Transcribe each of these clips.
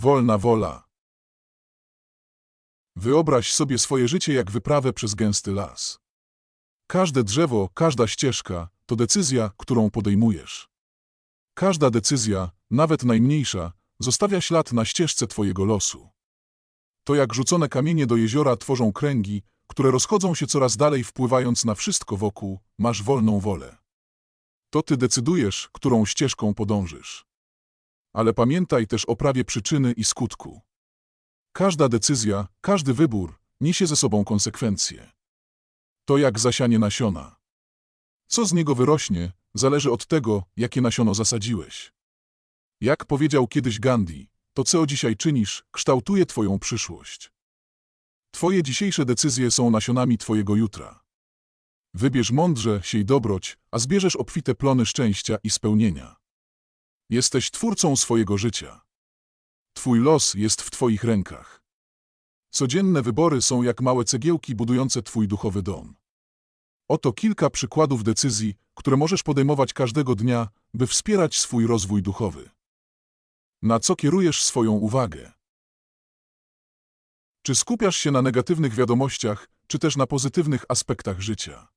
Wolna wola. Wyobraź sobie swoje życie jak wyprawę przez gęsty las. Każde drzewo, każda ścieżka to decyzja, którą podejmujesz. Każda decyzja, nawet najmniejsza, zostawia ślad na ścieżce twojego losu. To jak rzucone kamienie do jeziora tworzą kręgi, które rozchodzą się coraz dalej, wpływając na wszystko wokół, masz wolną wolę. To ty decydujesz, którą ścieżką podążysz. Ale pamiętaj też o prawie przyczyny i skutku. Każda decyzja, każdy wybór niesie ze sobą konsekwencje. To jak zasianie nasiona. Co z niego wyrośnie, zależy od tego, jakie nasiono zasadziłeś. Jak powiedział kiedyś Gandhi, to co dzisiaj czynisz, kształtuje twoją przyszłość. Twoje dzisiejsze decyzje są nasionami twojego jutra. Wybierz mądrze, siej dobroć, a zbierzesz obfite plony szczęścia i spełnienia. Jesteś twórcą swojego życia. Twój los jest w twoich rękach. Codzienne wybory są jak małe cegiełki budujące twój duchowy dom. Oto kilka przykładów decyzji, które możesz podejmować każdego dnia, by wspierać swój rozwój duchowy. Na co kierujesz swoją uwagę? Czy skupiasz się na negatywnych wiadomościach, czy też na pozytywnych aspektach życia?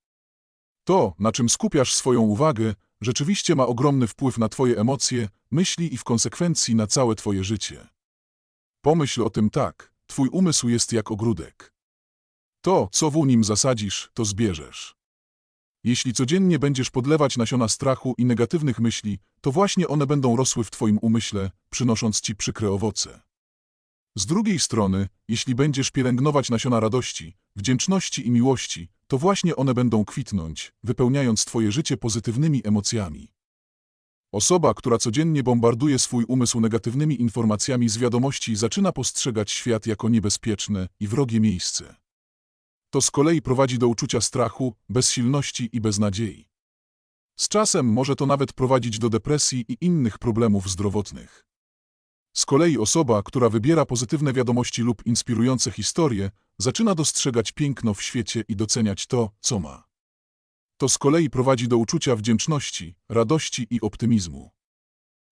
To, na czym skupiasz swoją uwagę, rzeczywiście ma ogromny wpływ na Twoje emocje, myśli i w konsekwencji na całe Twoje życie. Pomyśl o tym tak, Twój umysł jest jak ogródek. To, co w nim zasadzisz, to zbierzesz. Jeśli codziennie będziesz podlewać nasiona strachu i negatywnych myśli, to właśnie one będą rosły w Twoim umyśle, przynosząc Ci przykre owoce. Z drugiej strony, jeśli będziesz pielęgnować nasiona radości, wdzięczności i miłości, to właśnie one będą kwitnąć, wypełniając Twoje życie pozytywnymi emocjami. Osoba, która codziennie bombarduje swój umysł negatywnymi informacjami z wiadomości, zaczyna postrzegać świat jako niebezpieczne i wrogie miejsce. To z kolei prowadzi do uczucia strachu, bezsilności i beznadziei. Z czasem może to nawet prowadzić do depresji i innych problemów zdrowotnych. Z kolei osoba, która wybiera pozytywne wiadomości lub inspirujące historie, zaczyna dostrzegać piękno w świecie i doceniać to, co ma. To z kolei prowadzi do uczucia wdzięczności, radości i optymizmu.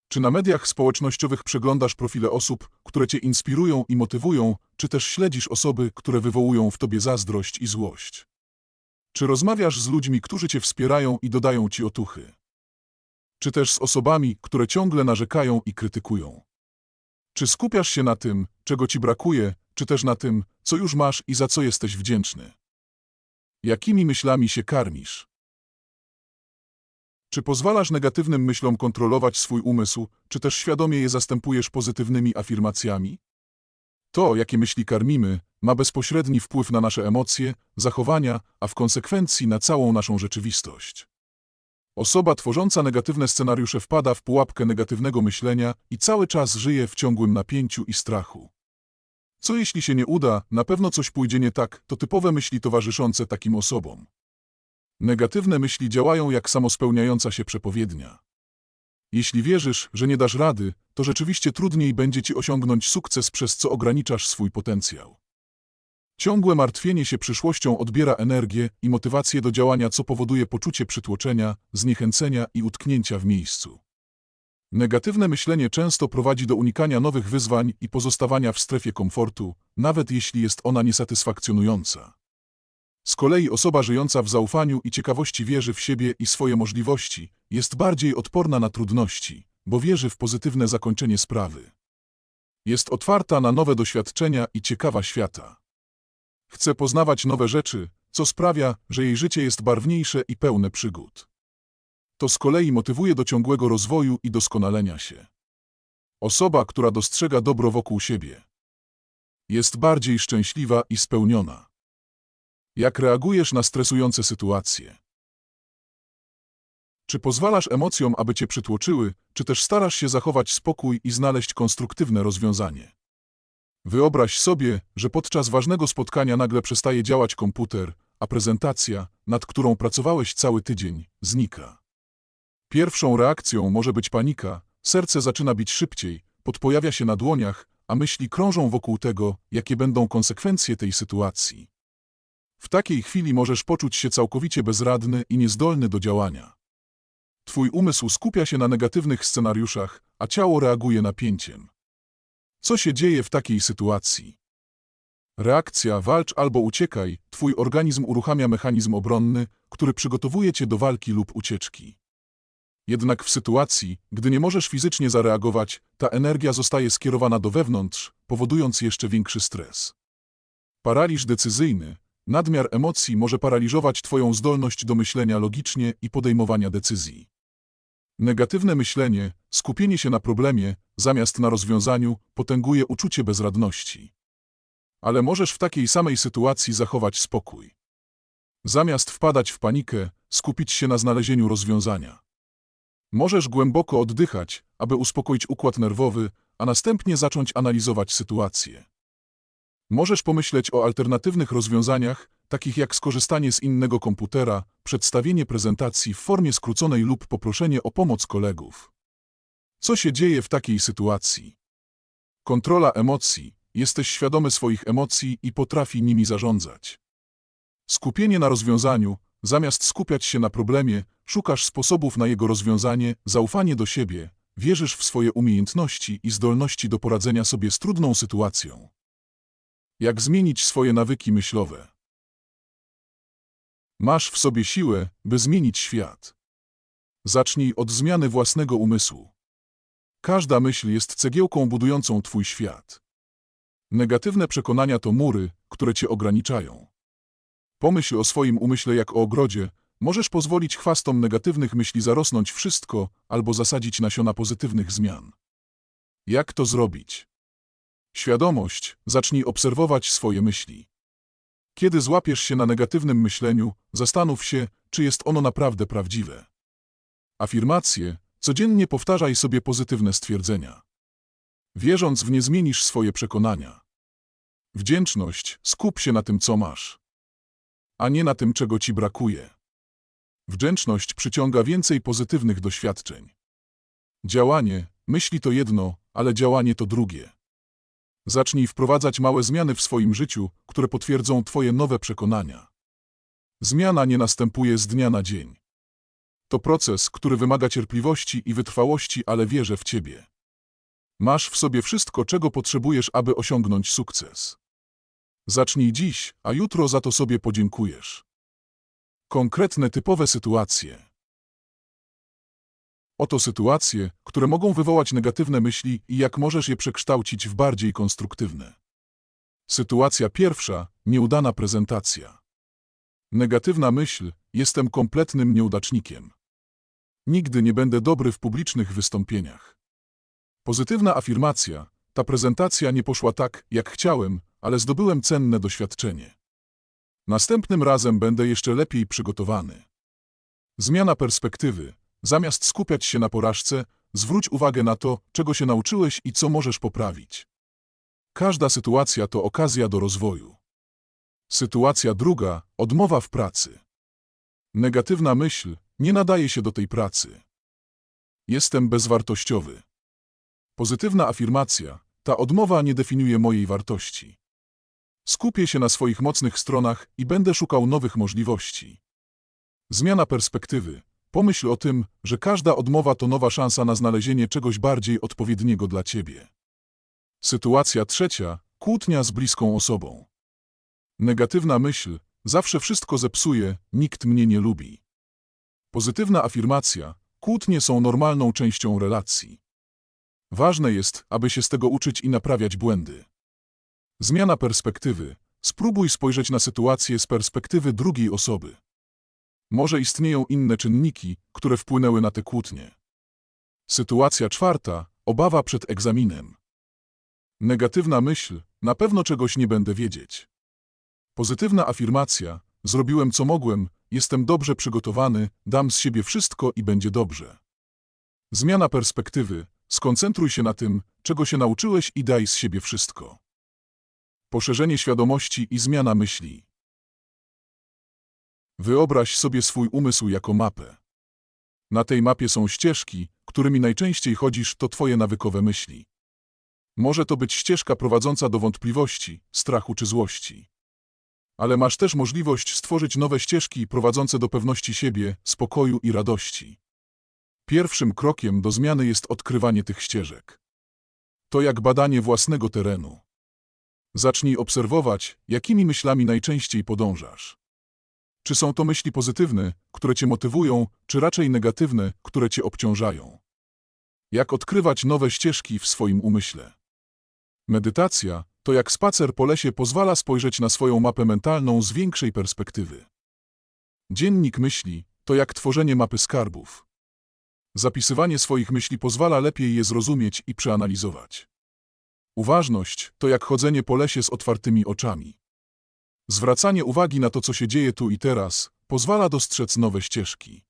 Czy na mediach społecznościowych przeglądasz profile osób, które cię inspirują i motywują, czy też śledzisz osoby, które wywołują w tobie zazdrość i złość? Czy rozmawiasz z ludźmi, którzy cię wspierają i dodają ci otuchy? Czy też z osobami, które ciągle narzekają i krytykują? Czy skupiasz się na tym, czego ci brakuje, czy też na tym, co już masz i za co jesteś wdzięczny? Jakimi myślami się karmisz? Czy pozwalasz negatywnym myślom kontrolować swój umysł, czy też świadomie je zastępujesz pozytywnymi afirmacjami? To, jakie myśli karmimy, ma bezpośredni wpływ na nasze emocje, zachowania, a w konsekwencji na całą naszą rzeczywistość. Osoba tworząca negatywne scenariusze wpada w pułapkę negatywnego myślenia i cały czas żyje w ciągłym napięciu i strachu. Co jeśli się nie uda, na pewno coś pójdzie nie tak, to typowe myśli towarzyszące takim osobom. Negatywne myśli działają jak samospełniająca się przepowiednia. Jeśli wierzysz, że nie dasz rady, to rzeczywiście trudniej będzie ci osiągnąć sukces, przez co ograniczasz swój potencjał. Ciągłe martwienie się przyszłością odbiera energię i motywację do działania, co powoduje poczucie przytłoczenia, zniechęcenia i utknięcia w miejscu. Negatywne myślenie często prowadzi do unikania nowych wyzwań i pozostawania w strefie komfortu, nawet jeśli jest ona niesatysfakcjonująca. Z kolei osoba żyjąca w zaufaniu i ciekawości wierzy w siebie i swoje możliwości, jest bardziej odporna na trudności, bo wierzy w pozytywne zakończenie sprawy. Jest otwarta na nowe doświadczenia i ciekawa świata. Chce poznawać nowe rzeczy, co sprawia, że jej życie jest barwniejsze i pełne przygód. To z kolei motywuje do ciągłego rozwoju i doskonalenia się. Osoba, która dostrzega dobro wokół siebie, jest bardziej szczęśliwa i spełniona. Jak reagujesz na stresujące sytuacje? Czy pozwalasz emocjom, aby cię przytłoczyły, czy też starasz się zachować spokój i znaleźć konstruktywne rozwiązanie? Wyobraź sobie, że podczas ważnego spotkania nagle przestaje działać komputer, a prezentacja, nad którą pracowałeś cały tydzień, znika. Pierwszą reakcją może być panika, serce zaczyna bić szybciej, podpojawia się na dłoniach, a myśli krążą wokół tego, jakie będą konsekwencje tej sytuacji. W takiej chwili możesz poczuć się całkowicie bezradny i niezdolny do działania. Twój umysł skupia się na negatywnych scenariuszach, a ciało reaguje napięciem. Co się dzieje w takiej sytuacji? Reakcja walcz albo uciekaj, twój organizm uruchamia mechanizm obronny, który przygotowuje cię do walki lub ucieczki. Jednak w sytuacji, gdy nie możesz fizycznie zareagować, ta energia zostaje skierowana do wewnątrz, powodując jeszcze większy stres. Paraliż decyzyjny, nadmiar emocji może paraliżować twoją zdolność do myślenia logicznie i podejmowania decyzji. Negatywne myślenie, skupienie się na problemie, zamiast na rozwiązaniu, potęguje uczucie bezradności. Ale możesz w takiej samej sytuacji zachować spokój. Zamiast wpadać w panikę, skupić się na znalezieniu rozwiązania. Możesz głęboko oddychać, aby uspokoić układ nerwowy, a następnie zacząć analizować sytuację. Możesz pomyśleć o alternatywnych rozwiązaniach, takich jak skorzystanie z innego komputera, przedstawienie prezentacji w formie skróconej lub poproszenie o pomoc kolegów. Co się dzieje w takiej sytuacji? Kontrola emocji. Jesteś świadomy swoich emocji i potrafi nimi zarządzać. Skupienie na rozwiązaniu, zamiast skupiać się na problemie, szukasz sposobów na jego rozwiązanie, zaufanie do siebie, wierzysz w swoje umiejętności i zdolności do poradzenia sobie z trudną sytuacją. Jak zmienić swoje nawyki myślowe? Masz w sobie siłę, by zmienić świat. Zacznij od zmiany własnego umysłu. Każda myśl jest cegiełką budującą twój świat. Negatywne przekonania to mury, które cię ograniczają. Pomyśl o swoim umyśle jak o ogrodzie, możesz pozwolić chwastom negatywnych myśli zarosnąć wszystko albo zasadzić nasiona pozytywnych zmian. Jak to zrobić? Świadomość, zacznij obserwować swoje myśli. Kiedy złapiesz się na negatywnym myśleniu, zastanów się, czy jest ono naprawdę prawdziwe. Afirmacje, codziennie powtarzaj sobie pozytywne stwierdzenia. Wierząc w nie zmienisz swoje przekonania. Wdzięczność, skup się na tym, co masz, a nie na tym, czego ci brakuje. Wdzięczność przyciąga więcej pozytywnych doświadczeń. Działanie, myśli to jedno, ale działanie to drugie. Zacznij wprowadzać małe zmiany w swoim życiu, które potwierdzą Twoje nowe przekonania. Zmiana nie następuje z dnia na dzień. To proces, który wymaga cierpliwości i wytrwałości, ale wierzę w Ciebie. Masz w sobie wszystko, czego potrzebujesz, aby osiągnąć sukces. Zacznij dziś, a jutro za to sobie podziękujesz. Konkretne typowe sytuacje. Oto sytuacje, które mogą wywołać negatywne myśli i jak możesz je przekształcić w bardziej konstruktywne. Sytuacja pierwsza, nieudana prezentacja. Negatywna myśl, jestem kompletnym nieudacznikiem. Nigdy nie będę dobry w publicznych wystąpieniach. Pozytywna afirmacja, ta prezentacja nie poszła tak, jak chciałem, ale zdobyłem cenne doświadczenie. Następnym razem będę jeszcze lepiej przygotowany. Zmiana perspektywy, Zamiast skupiać się na porażce, zwróć uwagę na to, czego się nauczyłeś i co możesz poprawić. Każda sytuacja to okazja do rozwoju. Sytuacja druga, odmowa w pracy. Negatywna myśl nie nadaje się do tej pracy. Jestem bezwartościowy. Pozytywna afirmacja, ta odmowa nie definiuje mojej wartości. Skupię się na swoich mocnych stronach i będę szukał nowych możliwości. Zmiana perspektywy, Pomyśl o tym, że każda odmowa to nowa szansa na znalezienie czegoś bardziej odpowiedniego dla ciebie. Sytuacja trzecia, kłótnia z bliską osobą. Negatywna myśl, zawsze wszystko zepsuje, nikt mnie nie lubi. Pozytywna afirmacja, kłótnie są normalną częścią relacji. Ważne jest, aby się z tego uczyć i naprawiać błędy. Zmiana perspektywy. Spróbuj spojrzeć na sytuację z perspektywy drugiej osoby. Może istnieją inne czynniki, które wpłynęły na te kłótnie. Sytuacja czwarta. Obawa przed egzaminem. Negatywna myśl. Na pewno czegoś nie będę wiedzieć. Pozytywna afirmacja. Zrobiłem co mogłem, jestem dobrze przygotowany, dam z siebie wszystko i będzie dobrze. Zmiana perspektywy. Skoncentruj się na tym, czego się nauczyłeś i daj z siebie wszystko. Poszerzenie świadomości i zmiana myśli. Wyobraź sobie swój umysł jako mapę. Na tej mapie są ścieżki, którymi najczęściej chodzisz, to twoje nawykowe myśli. Może to być ścieżka prowadząca do wątpliwości, strachu czy złości. Ale masz też możliwość stworzyć nowe ścieżki prowadzące do pewności siebie, spokoju i radości. Pierwszym krokiem do zmiany jest odkrywanie tych ścieżek. to jak badanie własnego terenu. Zacznij obserwować, jakimi myślami najczęściej podążasz. Czy są to myśli pozytywne, które cię motywują, czy raczej negatywne, które cię obciążają? Jak odkrywać nowe ścieżki w swoim umyśle? Medytacja to jak spacer po lesie pozwala spojrzeć na swoją mapę mentalną z większej perspektywy. Dziennik myśli to jak tworzenie mapy skarbów. Zapisywanie swoich myśli pozwala lepiej je zrozumieć i przeanalizować. Uważność to jak chodzenie po lesie z otwartymi oczami. Zwracanie uwagi na to, co się dzieje tu i teraz, pozwala dostrzec nowe ścieżki.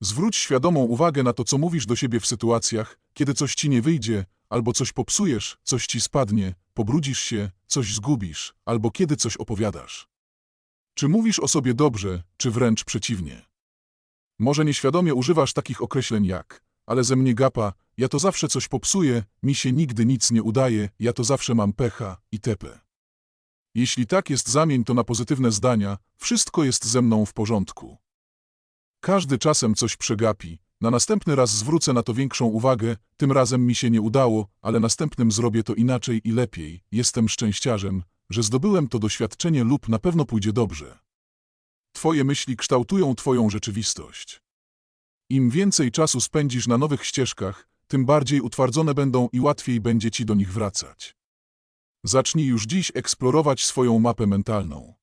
Zwróć świadomą uwagę na to, co mówisz do siebie w sytuacjach, kiedy coś ci nie wyjdzie, albo coś popsujesz, coś ci spadnie, pobrudzisz się, coś zgubisz, albo kiedy coś opowiadasz. Czy mówisz o sobie dobrze, czy wręcz przeciwnie? Może nieświadomie używasz takich określeń jak ale ze mnie gapa, ja to zawsze coś popsuję, mi się nigdy nic nie udaje, ja to zawsze mam pecha itp. Jeśli tak jest zamień to na pozytywne zdania, wszystko jest ze mną w porządku. Każdy czasem coś przegapi, na następny raz zwrócę na to większą uwagę, tym razem mi się nie udało, ale następnym zrobię to inaczej i lepiej, jestem szczęściarzem, że zdobyłem to doświadczenie lub na pewno pójdzie dobrze. Twoje myśli kształtują Twoją rzeczywistość. Im więcej czasu spędzisz na nowych ścieżkach, tym bardziej utwardzone będą i łatwiej będzie Ci do nich wracać. Zacznij już dziś eksplorować swoją mapę mentalną.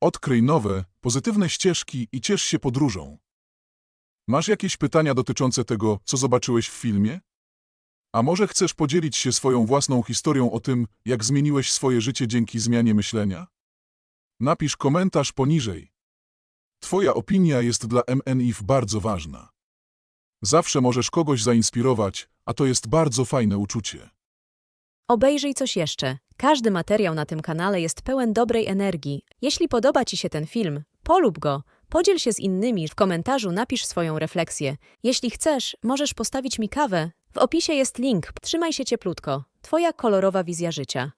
Odkryj nowe, pozytywne ścieżki i ciesz się podróżą. Masz jakieś pytania dotyczące tego, co zobaczyłeś w filmie? A może chcesz podzielić się swoją własną historią o tym, jak zmieniłeś swoje życie dzięki zmianie myślenia? Napisz komentarz poniżej. Twoja opinia jest dla MNIF bardzo ważna. Zawsze możesz kogoś zainspirować, a to jest bardzo fajne uczucie. Obejrzyj coś jeszcze. Każdy materiał na tym kanale jest pełen dobrej energii. Jeśli podoba Ci się ten film, polub go, podziel się z innymi, w komentarzu napisz swoją refleksję. Jeśli chcesz, możesz postawić mi kawę. W opisie jest link. Trzymaj się cieplutko. Twoja kolorowa wizja życia.